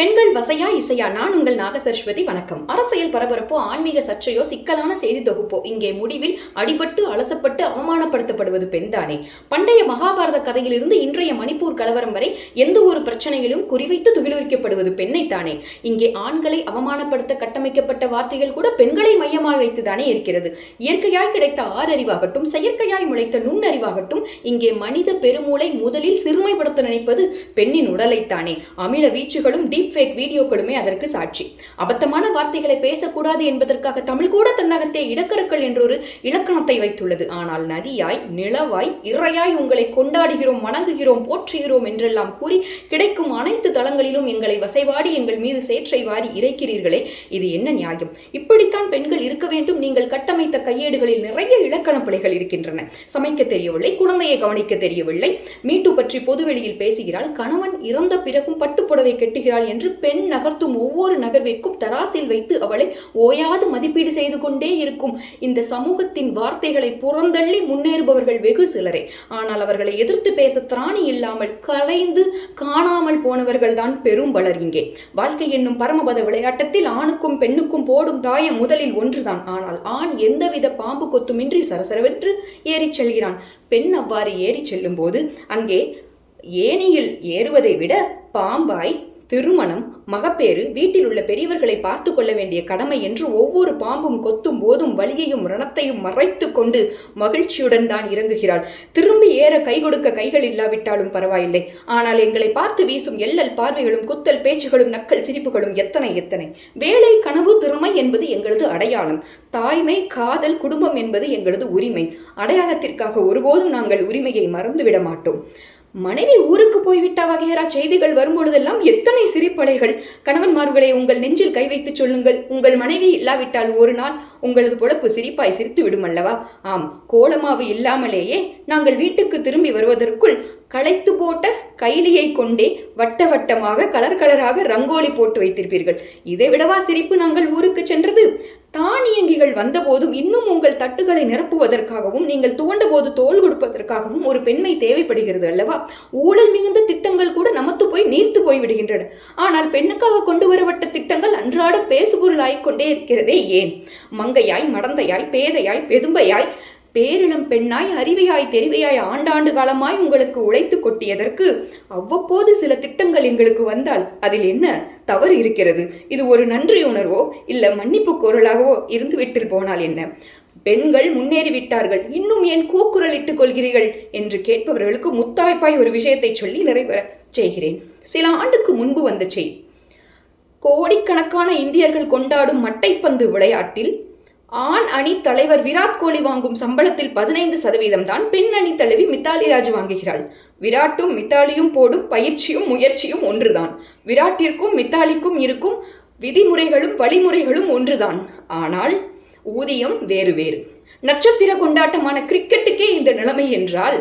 பெண்கள் வசையா இசையா நான் உங்கள் நாகசரஸ்வதி வணக்கம். அரசியல் பரபரப்போ ஆன்மீக சர்ச்சையோ சிக்கலான செய்தி தொகுப்போ இங்கே முடிவில் அடிபட்டு அலசப்பட்டு அவமானப்படுத்தப்படுவது பெண்தானே? பண்டைய மகாபாரத கதையிலிருந்து இன்றைய மணிப்பூர் கலவரம் வரை எந்த ஒரு பிரச்சனையிலும் குறிவைத்து துகிலுரிக்கப்படுவது பெண்ணைத்தானே? இங்கே ஆண்களை அவமானப்படுத்த கட்டமைக்கப்பட்ட வார்த்தைகள் கூட பெண்களை மையமாய் வைத்துதானே இருக்கிறது. இயற்கையாய் கிடைத்த ஆறறிவாகட்டும் செயற்கையாய் முளைத்த நுண்ணறிவாகட்டும் இங்கே மனித பெருமூளை முதலில் சிறுமைப்படுத்த நினைப்பது பெண்ணின் உடலைத்தானே? அமில வீச்சுகளும் டீப் ஃபேக் வீடியோக்களுமே அதற்கு சாட்சி. அபத்தமான வார்த்தைகளை பேசக்கூடாது என்பதற்காக தமிழ் கூட தன்னகத்தே இடக்கருக்கள் என்றொரு இலக்கணத்தை வைத்துள்ளது. ஆனால் நதியாய் நிலவாய் இறையாய் உங்களை கொண்டாடுகிறோம் வணங்குகிறோம் போற்றுகிறோம் என்றெல்லாம் கூறி கிடைக்கும் அனைத்து தளங்களிலும் எங்களை வசைவாடி எங்கள் மீது சேற்றை வாரி இறைக்கிறீர்களே இது என்ன நியாயம்? இப்படித்தான் பெண்கள் இருக்க வேண்டும். நீங்கள் கட்டமைத்த கையேடுகளில் நிறைய இலக்கண பிழைகள் இருக்கின்றன. சமைக்க தெரியவில்லை குழந்தையை கவனிக்க தெரியவில்லை. மீட்டு பற்றி பொதுவெளியில் பேசுகிறாள். கணவன் இறந்த பிறகும் பட்டுப்புடவை கெட்டுகிறாள் என்று பெண் நகர்த்தும் ஒவ்வொரு நகர்விற்கும் தராசில் வைத்து அவளை ஓயாது மதிப்பீடு செய்து கொண்டே இருக்கும். இந்த சமூகத்தின் வார்த்தைகளை புறந்தள்ளி முன்னேறுபவர்கள் வெகு சிலரே. ஆனால் அவர்களை எதிர்த்து பேச திராணி இல்லாமல் கலைந்து காணாமல் போனவர்கள் தான் பெரும் பலர் இங்கே. வாழ்க்கை என்னும் பரமபத விளையாட்டத்தில் ஆணுக்கும் பெண்ணுக்கும் போடும் தாயம் முதலில் ஒன்றுதான். ஆனால் ஆண் எந்தவித பாம்பு கொத்துமின்றி சரசரவென்று ஏறிச் செல்கிறான். பெண் அவ்வாறு ஏறிச் செல்லும்போது அங்கே ஏணியில் ஏறுவதை விட பாம்பாய் திருமணம் மகப்பேறு வீட்டில் உள்ள பெரியவர்களை பார்த்து கொள்ள வேண்டிய கடமை என்று ஒவ்வொரு பாம்பும் கொத்தும் போதும் வலியையும் ரணத்தையும் மறைத்து கொண்டு மகிழ்ச்சியுடன் தான் இறங்குகிறாள். திரும்பி ஏற கை கொடுக்க கைகள் இல்லாவிட்டாலும் பரவாயில்லை. ஆனால் எங்களை பார்த்து வீசும் எல்லல் பார்வைகளும் குத்தல் பேச்சுகளும் நக்கல் சிரிப்புகளும் எத்தனை எத்தனை. வேலை கனவு திறமை என்பது எங்களது அடையாளம். தாய்மை காதல் குடும்பம் என்பது எங்களது உரிமை. அடையாளத்திற்காக ஒருபோதும் நாங்கள் உரிமையை மறந்துவிட மாட்டோம். மனைவி ஊருக்கு போய்விட்டா வகையரா செய்திகள் வரும்பொழுதெல்லாம் எத்தனை சிரிப்பலைகள் கணவன்மார்களை உங்கள் நெஞ்சில் கை வைத்து சொல்லுங்கள். உங்கள் மனைவி இல்லாவிட்டால் ஒரு நாள் உங்களது பொழப்பு சிரிப்பாய் சிரித்து விடும் அல்லவா? ஆம் கோலமாவு இல்லாமலேயே நாங்கள் வீட்டுக்கு திரும்பி வருவதற்குள் களைத்து போட்ட கைலியை கொண்டே வட்ட வட்டமாக கலர் கலராக ரங்கோலி போட்டு வைத்திருப்பீர்கள். இதை விடவா சிரிப்பு நாங்கள் ஊருக்கு சென்றது? தானியங்கிகள் வந்தபோதும் இன்னும் உங்கள் தட்டுகளை நிரப்புவதற்காகவும் நீங்கள் துவண்ட போது தோல் கொடுப்பதற்காகவும் ஒரு பெண்மை தேவைப்படுகிறது அல்லவா? ஊழல் மிகுந்த திட்டங்கள் கூட நமத்து போய் நீர்த்து போய் விடுகின்றன. ஆனால் பெண்ணுக்காக கொண்டு வரப்பட்ட திட்டங்கள் அன்றாடம் பேசுபொருளாய் கொண்டே இருக்கிறதே ஏன்? மங்கையாய் மடந்தையாய் பேதையாய் பெதும்பையாய் பேரிளம் பெண்ணாய் அறிவையாய் தெரிவையாய் ஆண்டாண்டு காலமாய் உங்களுக்கு உழைத்து கொட்டியதற்கு அவ்வப்போது சில திட்டங்கள் எங்களுக்கு வந்தால் அதில் என்ன தவறு இருக்கிறது? இது ஒரு நன்றி உணர்வோ இல்லை மன்னிப்பு கோரலாகவோ இருந்து விட்டு போனால் என்ன? பெண்கள் முன்னேறிவிட்டார்கள் இன்னும் ஏன் கூக்குரலிட்டுக் கொள்கிறீர்கள்? என்று கேட்பவர்களுக்கு முத்தாய்ப்பாய் ஒரு விஷயத்தை சொல்லி நிறைவேற செய்கிறேன். சில ஆண்டுக்கு முன்பு வந்த செய் கோடிக்கணக்கான இந்தியர்கள் கொண்டாடும் மட்டைப்பந்து விளையாட்டில் ஆண் அணி தலைவர் விராட் கோலி வாங்கும் சம்பளத்தில் பதினைந்து சதவீதம் தான் பெண் அணி தலைவி மித்தாலி ராஜ் வாங்குகிறாள். விராட்டும் மித்தாலியும் போடும் பயிற்சியும் முயற்சியும் ஒன்றுதான். விராட்டிற்கும் மித்தாலிக்கும் இருக்கும் விதிமுறைகளும் வழிமுறைகளும் ஒன்றுதான். ஆனால் ஊதியம் வேறு வேறு. நட்சத்திர கொண்டாட்டமான கிரிக்கெட்டுக்கே இந்த நிலைமை என்றால்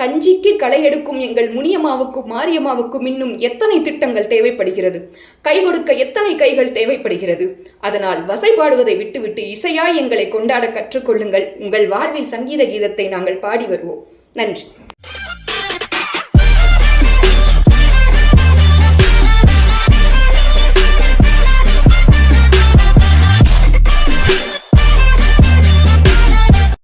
கஞ்சிக்கு களை எடுக்கும் எங்கள் முனியம்மாவுக்கும் மாரியம்மாவுக்கும் இன்னும் எத்தனை திட்டங்கள் தேவைப்படுகிறது? கை கொடுக்க எத்தனை கைகள் தேவைப்படுகிறது? அதனால் வசைபாடுவதை விட்டுவிட்டு இசையாய் எங்களை கொண்டாட கற்றுக்கொள்ளுங்கள். உங்கள் வாழ்வில் சங்கீத கீதத்தை நாங்கள் பாடி வருவோம். நன்றி.